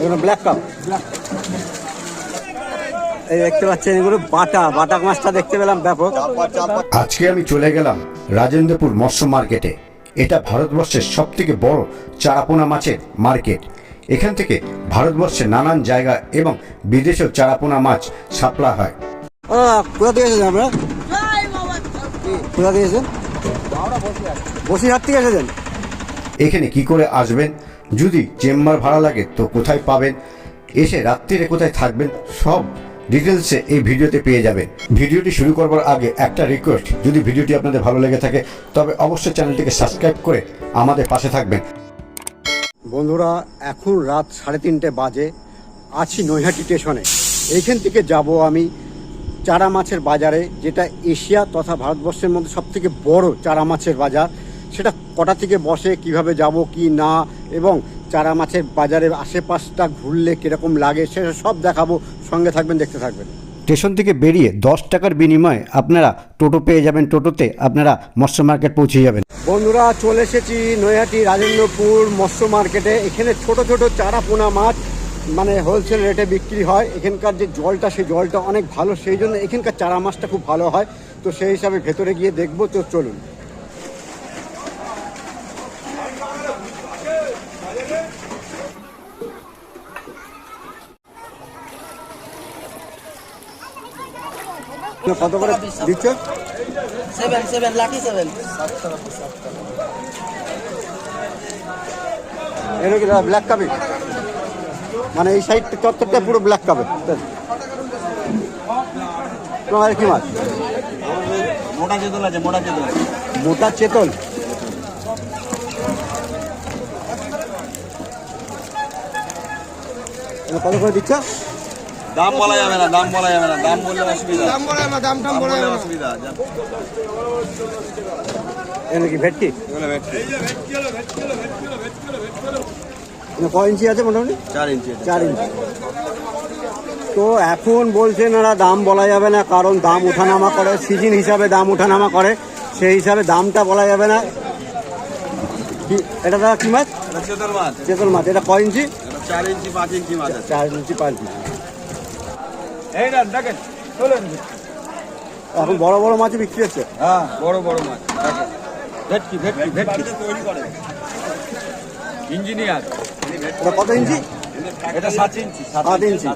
এগুলো black cup এই দেখতে পাচ্ছেন এগুলো বাটা বাটা মাছটা দেখতে পেলাম ব্যাপক। আজকে আমি চলে গেলাম রাজেন্দ্রপুর মৎস্য মার্কেটে। এটা ভারতবর্ষের সব থেকে বড় চারাপোনা মাছের মার্কেট। এখান থেকে ভারতবর্ষের নানান জায়গা এবং বিদেশেও চারাপোনা মাছ সাপ্লাই হয়। কোথা থেকে এসেছেন আপনারা? কোথা থেকে এসেছেন? বসিরহাট থেকে এসেছেন? এখানে কি করে আসবেন? যদি চেম্বার ভাড়া লাগে তো কোথায় পাবেন? এসে রাত্রিরে কোথায় থাকবেন? সব ডিটেলসে এই ভিডিওতে পেয়ে যাবেন। ভিডিওটি শুরু করবার আগে একটা রিকোয়েস্ট যদি ভিডিওটি আপনাদের ভালো লেগে থাকে, তবে অবশ্যই চ্যানেলটিকে সাবস্ক্রাইব করে আমাদের পাশে থাকবেন। বন্ধুরা, এখন রাত সাড়ে তিনটে বাজে। আছি নৈহাটি স্টেশনে। এইখান থেকে যাব আমি চারা মাছের বাজারে, যেটা এশিয়া তথা ভারতবর্ষের মধ্যে সব থেকে বড় চারা মাছের বাজার। সেটা কটা থেকে বসে কীভাবে যাব কি না এবং চারা মাছের বাজারের আশেপাশটা ঘুরলে কীরকম লাগে সেটা সব দেখাবো। সঙ্গে থাকবেন দেখতে থাকবেন। স্টেশন থেকে বেরিয়ে দশ টাকার বিনিময়ে আপনারা টোটো পেয়ে যাবেন টোটোতে আপনারা মৎস্য মার্কেট পৌঁছে যাবেন। বন্ধুরা চলে এসেছি নৈহাটি রাজেন্দ্রপুর মৎস্য মার্কেটে। এখানে ছোট ছোট চারা পোনা মাছ মানে হোলসেল রেটে বিক্রি হয়। এখানকার যে জলটা সেই জলটা অনেক ভালো সেই জন্য এখানকার চারা মাছটা খুব ভালো হয়। তো সেই হিসাবে ভেতরে গিয়ে দেখব তো চলুন। কত করে দিচ্ছ? সেভেন সেভেন লাকি সেভেন এটা কি ব্ল্যাক কাপে মানে এই সাইড চত্বরটা পুরো ব্ল্যাক কাপে তোমার কি মাছ? মোটা চেতল আছে মোটা চেতল মোটা চেতল কত করে দিচ্ছ? দাম বলা যাবে না দাম বলা যাবে না দাম বললে অসুবিধা। দাম বলা যাবে না দাম টাম বলা যাবে অসুবিধা এটা কি ভেটকি? ক ইঞ্চি আছে মোটামুটি? চার ইঞ্চি এটা। চার ইঞ্চি। তো এখন বলছেন ওরা দাম বলা যাবে না কারণ দাম ওঠানামা করে সিজন হিসাবে দাম ওঠানামা করে সেই হিসাবে দামটা বলা যাবে না। কি এটা দাদা কি মাছ? চেতল মাছ। চেতল মাছ। এটা ক ইঞ্চি? চার ইঞ্চি পাঁচ ইঞ্চি মাছ চার ইঞ্চি পাঁচ ইঞ্চি। এই না দেখেন চলেন এখন বড় বড় মাছ বিক্রি হচ্ছে। হ্যাঁ বড় বড় মাছ দেখেন। ভেটকি ভেটকি ভেটকি। তৈরি করে ইঞ্জিনিয়ার। এটা কত ইঞ্চি? এটা সাত ইঞ্চি সাত ইঞ্চি।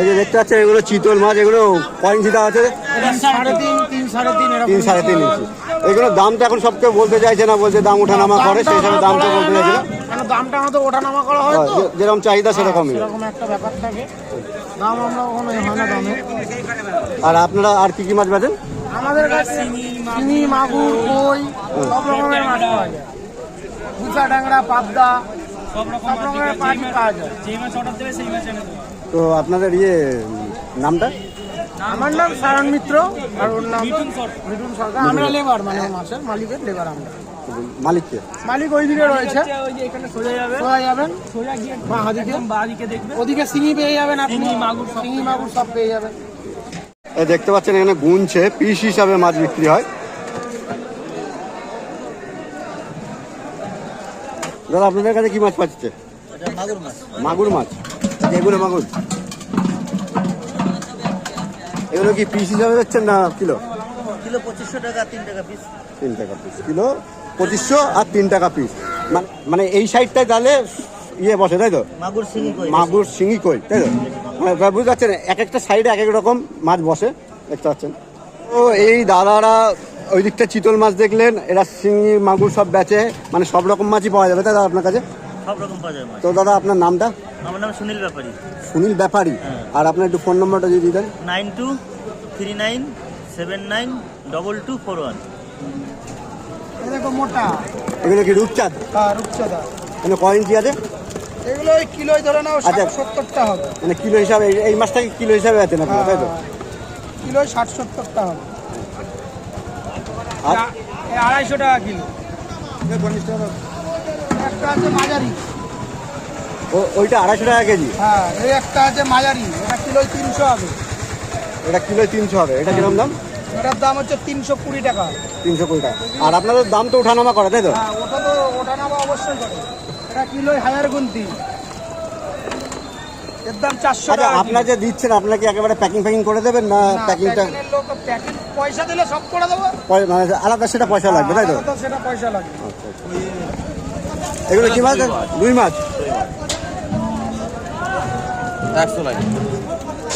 এই যে দেখতে পাচ্ছেন এগুলো চিতল মাছ এগুলো ক ইঞ্চি দেওয়া আছে? তিন সাড়ে তিন ইঞ্চি। এগুলো দামটা এখন সব কেউ বলতে চাইছে না বলছে দাম ওঠানামা করে সেই হিসাবে দামটা বলতে চাইছে না। কেন দামটা আমাদের ওঠানামা করা হয় তো। যেরকম চাহিদা সেরকমই। এরকম একটা ব্যাপার থাকে। দাম আমরা কখনো হয় না দামে। আর আপনারা আর কি কি মাছ বেচেন? আমাদের কাছে চিনি মাগুর কই সব রকমের মাছ পাওয়া যায়। গুচা ডাংরা পাবদা সব রকমের মাছ পাওয়া যায়। তো আপনাদের ইয়ে নামটা? আমার নাম সায়ন মিত্র আর ওর নাম মিঠুন সরকার। আমরা লেবার মানে মাছের মালিকের লেবার আমরা। মালিককে। মালিক ওই দিকে রয়েছে। সোজা যাবেন। বাঁ হাদিকে ওদিকে সিঙি পেয়ে যাবেন আপনি। মাগুর সিঙি মাগুর সব পেয়ে যাবেন। এই দেখতে পাচ্ছেন এখানে গুনছে পিস হিসাবে মাছ বিক্রি হয়। দাদা আপনাদের কাছে কি মাছ পাচ্ছে? মাগুর মাছ। মাগুর মাছ এগুলো মাগুর। এগুলো কি পিস হিসাবে বেচছেন না কিলো? কিলো পঁচিশশো টাকা তিন টাকা পিস। তিন টাকা পিস। কিলো? পঁচিশশো আর তিন টাকা পিস মানে এই সাইডটায় তাহলে ইয়ে বসে তাই তো? মাগুর শিঙি কই? তাই তো? মানে বুঝতে পারছেন এক একটা সাইডে এক এক রকম মাছ বসে দেখতে পাচ্ছেন। তো এই দাদারা ওই দিকটা চিতল মাছ দেখলেন এরা শিঙি মাগুর সব বেচে মানে সব রকম মাছই পাওয়া যাবে তাই দাদা আপনার কাছে? সব রকম পাওয়া মাছ। তো দাদা আপনার নামটা? আমার নাম সুনীল ব্যাপারী। সুনীল ব্যাপারী। আর আপনার একটু ফোন নম্বরটা যদি দিতেন nine two three nine seven nine double two four one. দেখো মোটা। এগুলো কি রূপচাঁদ? আর রূপচাঁদা মানে ক ইঞ্চি আছে? এগুলো ওই কিলোই ধরে নাও আচ্ছা। সত্তরটা হবে। মানে কিলো হিসাবে এই- মাছটাকে কিলো হিসাবে আছে না তাই তো? কিলোই ষাট সত্তরটা হবে। আর? আড়াইশো টাকা কিলো। একটা আছে মাঝারি। ওইটা আড়াইশো টাকা কেজি? হ্যাঁ এই একটা আছে মাঝারি। এটা কিলোই তিনশো হবে। এটা কিলো তিনশো হবে। এটা কীরকম দাম? এটার দাম হচ্ছে তিনশো কুড়ি টাকা। তিনশো কুড়ি টাকা। আর আপনাদের দাম তো ওঠানামা করে তাই তো? হ্যাঁ ওটা তো ওটা নামা অবশ্যই করে। এটা কিলো হাজার গুনতি। এর দাম চারশো আচ্ছা আপনার যে দিচ্ছেন আপনার কি একেবারে প্যাকিং প্যাকিং করে দেবেন না প্যাকিংটা পয়সা দিলে সব করে দেবো। মানে আলাদা সেটা পয়সা লাগবে তাই তো? সেটা পয়সা লাগবে। এগুলো কি মাছ। দুই মাছ? একশো লাগে।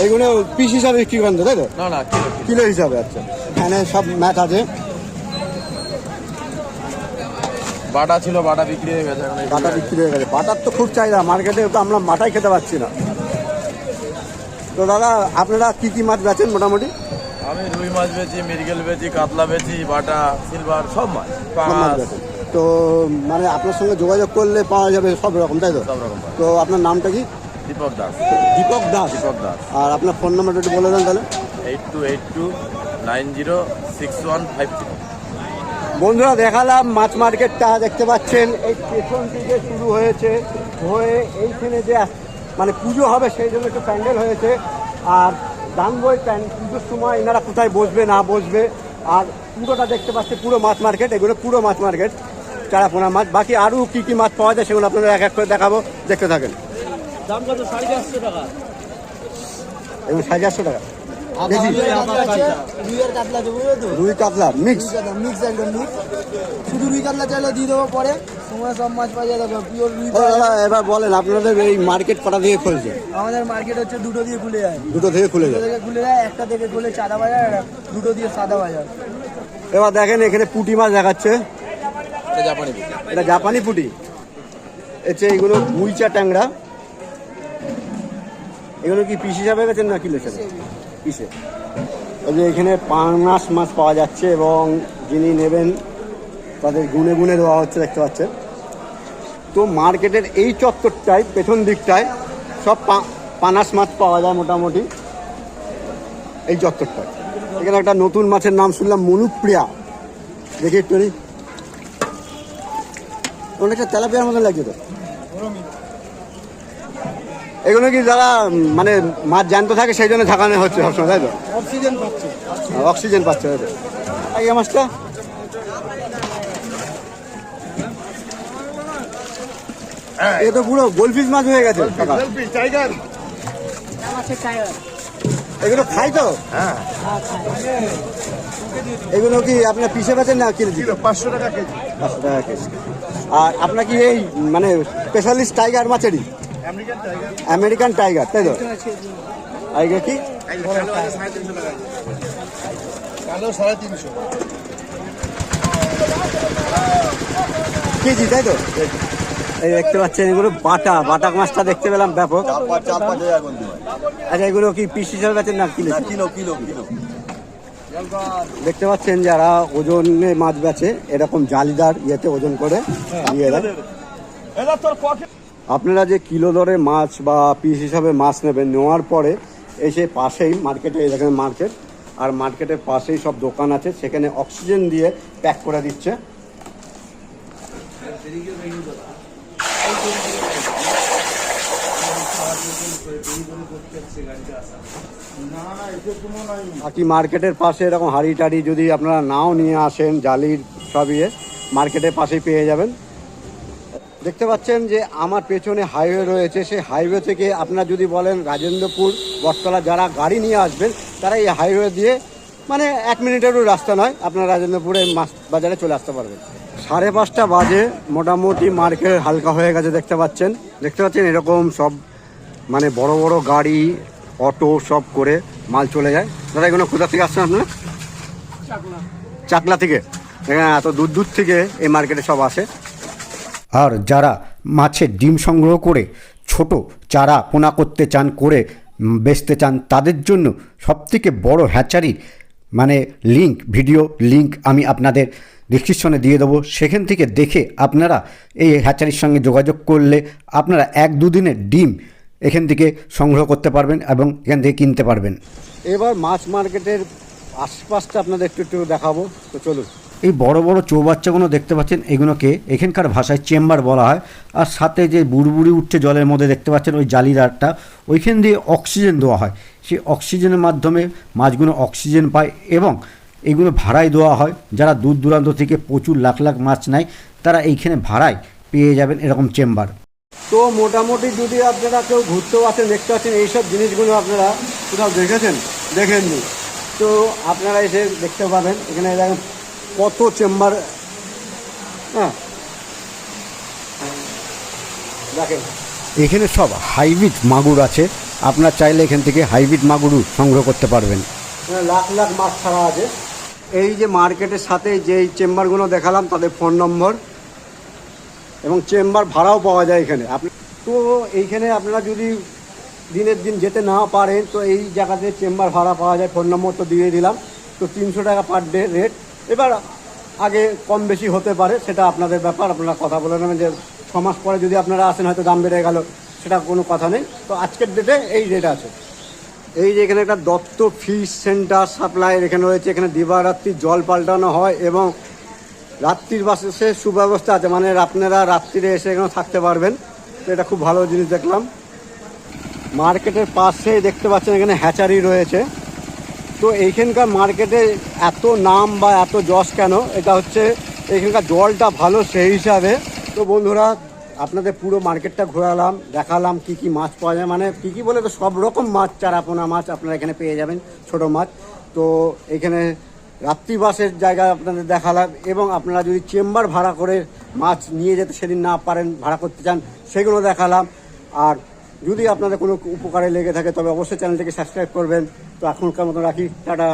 এগুলো পিস হিসাবে বিক্রি করেন তো তাই তো? না না কিলো হিসাবে আচ্ছা। এখানে সব ম্যাচ আছে। বাটা ছিল বাটা বিক্রি হয়ে গেছে বাটা বিক্রি হয়ে গেছে। বাটার তো খুব চাহিদা মার্কেটে তো আমরা মাটাই খেতে পাচ্ছি না। তো দাদা আপনারা কি কি মাছ বেচেন মোটামুটি? আমি রুই মাছ বেচি মৃগেল বেচি কাতলা বেচি বাটা সিলভার সব মাছ। তো মানে আপনার সঙ্গে যোগাযোগ করলে পাওয়া যাবে সব রকম তাই তো? সব রকম তো আপনার নামটা কি? দীপক দাস। দীপক দাস? দীপক দাস। আর আপনার ফোন নাম্বারটা একটু বলে দেন তাহলে। Eight two eight two nine zero six one five two বন্ধুরা দেখালাম মাছ মার্কেটটা দেখতে পাচ্ছেন। এই পেছন থেকে শুরু হয়েছে হয়ে এইখানে যে মানে পুজো হবে সেই জন্য একটু প্যান্ডেল হয়েছে। আর দানবই প্যান পুজোর সময় এনারা কোথায় বসবে না বসবে। আর পুরোটা দেখতে পাচ্ছে পুরো মাছ মার্কেট। এগুলো পুরো মাছ মার্কেট চারাপোনা মাছ। বাকি আরও কী কী মাছ পাওয়া যায় সেগুলো আপনাদের এক এক করে দেখাবো। দেখতে থাকেন। দাম কত? সাড়ে চারশো টাকা। সাড়ে চারশো রুই কাতলা মিক্স মিক্স একদম মিক্স শুধু রুই কাতলা চাইলে দিয়ে দেবো পরে। সময় সব মাছ পাওয়া যাবে পিওর রুই পাওয়া দাদা এবার বলেন আপনাদের এই মার্কেট কটা দিয়ে খুলছে? আমাদের মার্কেট হচ্ছে দুটো দিয়ে খুলে যায়। দুটো থেকে খুলে যায়। থেকে খুলে যায় একটা থেকে খুলে চাঁদা বাজার আর দুটো দিয়ে সাদা বাজার। এবার দেখেন এখানে পুঁটি মাছ দেখাচ্ছে। জাপানি এটা জাপানি পুঁটি। হচ্ছে এইগুলো গুইচা ট্যাংরা। এগুলো কি পিস হিসাবে গেছেন না কিলো হিসাবে পিসে। যে এখানে পাঙাশ মাছ পাওয়া যাচ্ছে এবং যিনি নেবেন তাদের গুনে গুনে দেওয়া হচ্ছে, দেখতে পাচ্ছেন। তো মার্কেটের এই চত্বরটায়, পেছন দিকটায় সব পানাস মাছ পাওয়া যায় মোটামুটি এই চত্বরটায়। এখানে একটা নতুন মাছের নাম শুনলাম, মনুপ্রিয়া। দেখি একটু অনেকটা তেলাপিয়ার মতন লাগছে তো। এগুলো কি যারা মানে মাছ জ্যান্ত থাকে সেই জন্য থাকানো হচ্ছে সবসময় তাই তো? অক্সিজেন পাচ্ছে। অক্সিজেন পাচ্ছে তাই তো? এই মাছটা? এ তো পুরো গোলফিশ মাছ হয়ে গেছে। এগুলো খাই তো? হ্যাঁ। এগুলো কি আপনার পিসে বেচেন না কিলো পাঁচশো টাকা কেজি। পাঁচশো টাকা কেজি। আর আপনার কি এই মানে স্পেশালিস্ট টাইগার মাছেরই? American tiger? তাই তো? এগুলো কি? কালো সাড়ে তিনশো। কেজি তাই তো? এই দেখতে পাচ্ছেন এগুলো বাটা বাটা মাছটা দেখতে পেলাম ব্যাপক। আচ্ছা এগুলো কি পিস হিসাবে বেচেন না কিলো? Kilo kilo kilo. দেখতে পাচ্ছেন যারা ওজনে মাছ বেচে এরকম জালিদার ইয়েতে ওজন করে দিয়ে দেয়। আপনারা যে কিলো দরে মাছ বা পিস হিসাবে মাছ নেবেন, নেওয়ার পরে এসে পাশেই মার্কেটে এখানে মার্কেট আর মার্কেটের পাশেই সব দোকান আছে, সেখানে অক্সিজেন দিয়ে প্যাক করে দিচ্ছে। বাকি মার্কেটের পাশে এরকম হাড়ি টাড়ি যদি আপনারা নাও নিয়ে আসেন, জালির সব ইয়ে মার্কেটের পাশেই পেয়ে যাবেন। দেখতে পাচ্ছেন যে আমার পেছনে হাইওয়ে রয়েছে। সেই হাইওয়ে থেকে আপনারা যদি বলেন রাজেন্দ্রপুর বটতলা যারা গাড়ি নিয়ে আসবেন তারা এই হাইওয়ে দিয়ে মানে এক মিনিটেরও রাস্তা নয় আপনারা রাজেন্দ্রপুরে মাছ বাজারে চলে আসতে পারবেন। সাড়ে পাঁচটা বাজে মোটামুটি মার্কেট হালকা হয়ে গেছে দেখতে পাচ্ছেন। দেখতে পাচ্ছেন এরকম সব মানে বড় বড় গাড়ি অটো সব করে মাল চলে যায়। দাদা এগুলো কোথা থেকে আসছেন আপনারা? চাকলা। থেকে। হ্যাঁ এত দূর দূর থেকে এই মার্কেটে সব আসে। আর যারা মাছের ডিম সংগ্রহ করে, ছোট চারা পোনা করতে চান, করে বেচতে চান, তাদের জন্য সবথেকে বড় হ্যাচারির মানে লিংক ভিডিও লিংক আমি আপনাদের ডিসক্রিপশনে দিয়ে দেবো। সেখান থেকে দেখে আপনারা এই হ্যাচারির সঙ্গে যোগাযোগ করলে আপনারা এক দুদিনের ডিম এখান থেকে সংগ্রহ করতে পারবেন এবং এখান থেকে কিনতে পারবেন। এবার মাছ মার্কেটের আশপাশটা আপনাদের একটু একটু দেখাবো। তো চলুন। এই বড় বড় চৌবাচ্চাগুলো দেখতে পাচ্ছেন, এগুলোকে এখানকার ভাষায় চেম্বার বলা হয়। আর সাথে যে বুড়বুড়ি উঠছে জলের মধ্যে দেখতে পাচ্ছেন, ওই জালিদারটা ওইখান দিয়ে অক্সিজেন দেওয়া হয়। সেই অক্সিজেনের মাধ্যমে মাছগুলো অক্সিজেন পায় এবং এগুলো ভাড়ায় দেওয়া হয়। যারা দূর দূরান্ত থেকে প্রচুর লাখ লাখ মাছ নেয়, তারা এইখানে ভাড়ায় পেয়ে যাবেন এরকম চেম্বার। তো মোটামুটি যদি আপনারা কেউ ঘুরতেও আসেন, দেখতে পাচ্ছেন এইসব জিনিসগুলো আপনারা কোথাও দেখেছেন? দেখেননি। তো আপনারা এসে দেখতে পাবেন। এখানে কত চেম্বার? হ্যাঁ। দেখেন। এখানে সব হাইব্রিড মাগুর আছে। আপনার চাইলে এখান থেকে হাইব্রিড মাগুরও সংগ্রহ করতে পারবেন। লাখ লাখ মাছ ছাড়া আছে। এই যে মার্কেটের সাথে যে চেম্বারগুলো দেখালাম তাদের ফোন নম্বর এবং চেম্বার ভাড়াও পাওয়া যায় এখানে। আপনি তো এইখানে আপনারা যদি দিনের দিন যেতে না পারেন তো এই জায়গাতে চেম্বার ভাড়া পাওয়া যায়। ফোন নম্বর তো দিয়ে দিলাম। তো তিনশো টাকা পার ডে রেট। এবার আগে কম বেশি হতে পারে, সেটা আপনাদের ব্যাপার, আপনারা কথা বলে নেবেন যে ছ মাস পরে যদি আপনারা আসেন, হয়তো দাম বেড়ে গেল, সেটা কোনো কথা নেই। তো আজকের ডেটে এই রেট আছে। এই যে এখানে একটা দত্ত ফিশ সেন্টার সাপ্লাই এখানে রয়েছে, এখানে দিবারাত্রি জল পাল্টানো হয় এবং রাত্রির বাসে সুব্যবস্থা আছে মানে আপনারা রাত্রিরে এসে এখানে থাকতে পারবেন। তো এটা খুব ভালো জিনিস দেখলাম। মার্কেটের পাশে দেখতে পাচ্ছেন এখানে হ্যাচারি রয়েছে। তো এইখানকার মার্কেটে এত নাম বা এত যশ কেন? এটা হচ্ছে এখানকার জলটা ভালো সেই হিসাবে। তো বন্ধুরা, আপনাদের পুরো মার্কেটটা ঘোরালাম, দেখালাম কি কি মাছ পাওয়া যায়। মানে কি কি বলে তো, সব রকম মাছ, চারাপোনা মাছ আপনারা এখানে পেয়ে যাবেন, ছোট মাছ। তো এখানে রাত্রিবাসের জায়গা আপনাদের দেখালাম এবং আপনারা যদি চেম্বার ভাড়া করে মাছ নিয়ে যেতে সেদিন না পারেন, ভাড়া করতে চান, সেগুলো দেখালাম। আর যদি আপনাদের কোনো উপকারে লেগে থাকে, তবে অবশ্যই চ্যানেলটিকে সাবস্ক্রাইব করবেন। তো এখনকার মতো রাখি, টাটা।